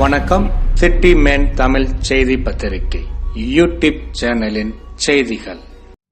வணக்கம். City man Tamil செய்தி பத்திரிகை யூடியூப் சேனலின் செய்திகள்.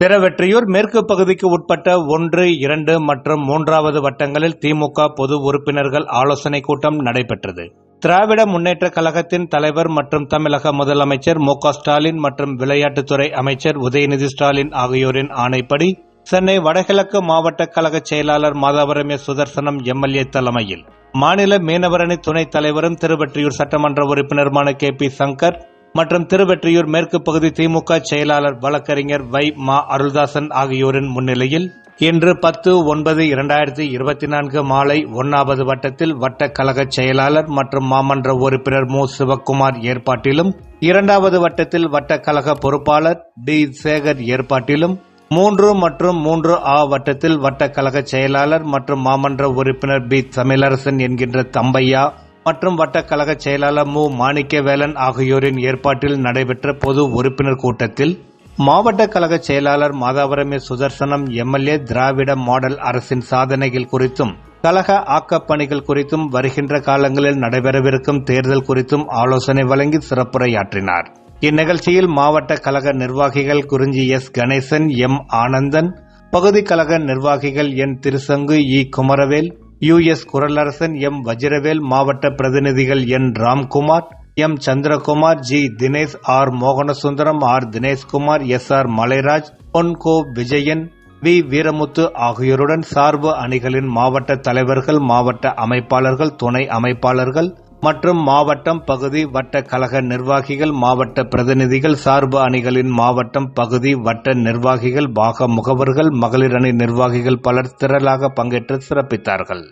பிறவெற்றியூர் மேற்கு பகுதிக்கு உட்பட்ட ஒன்று இரண்டு மற்றும் மூன்றாவது வட்டங்களில் திமுக பொது உறுப்பினர்கள் ஆலோசனை கூட்டம் நடைபெற்றது. திராவிட முன்னேற்ற கழகத்தின் தலைவர் மற்றும் தமிழக முதலமைச்சர் மு ஸ்டாலின் மற்றும் விளையாட்டுத்துறை அமைச்சர் உதயநிதி ஸ்டாலின் ஆகியோரின் ஆணைப்படி சென்னை வடகிழக்கு மாவட்ட கழக செயலாளர் மாதாவரம் எஸ் சுதர்சனம் எம்எல்ஏ தலைமையில் மாநில மீனவரணி துணைத் தலைவரும் திருவெற்றியூர் சட்டமன்ற உறுப்பினருமான கே பி சங்கர் மற்றும் திருவெற்றியூர் மேற்கு பகுதி திமுக செயலாளர் வழக்கறிஞர் வை மா அருள்தாசன் ஆகியோரின் முன்னிலையில் இன்று பத்து ஒன்பது இரண்டாயிரத்தி இருபத்தி நான்கு மாலை ஒன்னாவது வட்டத்தில் வட்ட கழக செயலாளர் மற்றும் மாமன்ற உறுப்பினர் மு. சிவக்குமார் ஏற்பாட்டிலும் இரண்டாவது வட்டத்தில் வட்ட கழக பொறுப்பாளர் டி. சேகர் ஏற்பாட்டிலும் மூன்று மற்றும் மூன்று ஆ வட்டத்தில் வட்ட கழக செயலாளர் மற்றும் மாமன்ற உறுப்பினர் பி தமிழரசன் என்கின்ற தம்பையா மற்றும் வட்ட கழக செயலாளர் மு. மாணிக்கவேலன் ஆகியோரின் ஏற்பாட்டில் நடைபெற்ற பொது உறுப்பினர் கூட்டத்தில் மாவட்ட கழக செயலாளர் மாதாவரமே சுதர்சனம் எம்எல்ஏ திராவிட மாடல் அரசின் சாதனைகள் குறித்தும் கழக ஆக்கப்பணிகள் குறித்தும் வருகின்ற காலங்களில் நடைபெறவிருக்கும் தேர்தல் குறித்தும் ஆலோசனை வழங்கி சிறப்புரையாற்றினார். இந்நிகழ்ச்சியில் மாவட்ட கழக நிர்வாகிகள் குறிஞ்சி எஸ். கணேசன் எம். ஆனந்தன் பகுதி கழக நிர்வாகிகள் N. Thirusangu E. Kumaravel U. S. Kuralarasan M. Vajiravel மாவட்ட பிரதிநிதிகள் N. Ramkumar M. Chandrakumar G. Dinesh R. Mohanasundaram R. Dineshkumar S. R. Malairaj Ponko Vijayan V. Veeramuthu ஆகியோருடன் சார்பு அணிகளின் மாவட்ட தலைவர்கள் மாவட்ட அமைப்பாளர்கள் துணை அமைப்பாளர்கள் மற்றும் மாவட்டம் பகுதி வட்ட கழக நிர்வாகிகள் மாவட்ட பிரதிநிதிகள் சார்பு அணிகளின் மாவட்டம் பகுதி வட்ட நிர்வாகிகள் பாக முகவர்கள் மகளிர் அணி நிர்வாகிகள் பலர் திரளாக பங்கேற்று சிறப்பித்தார்கள்.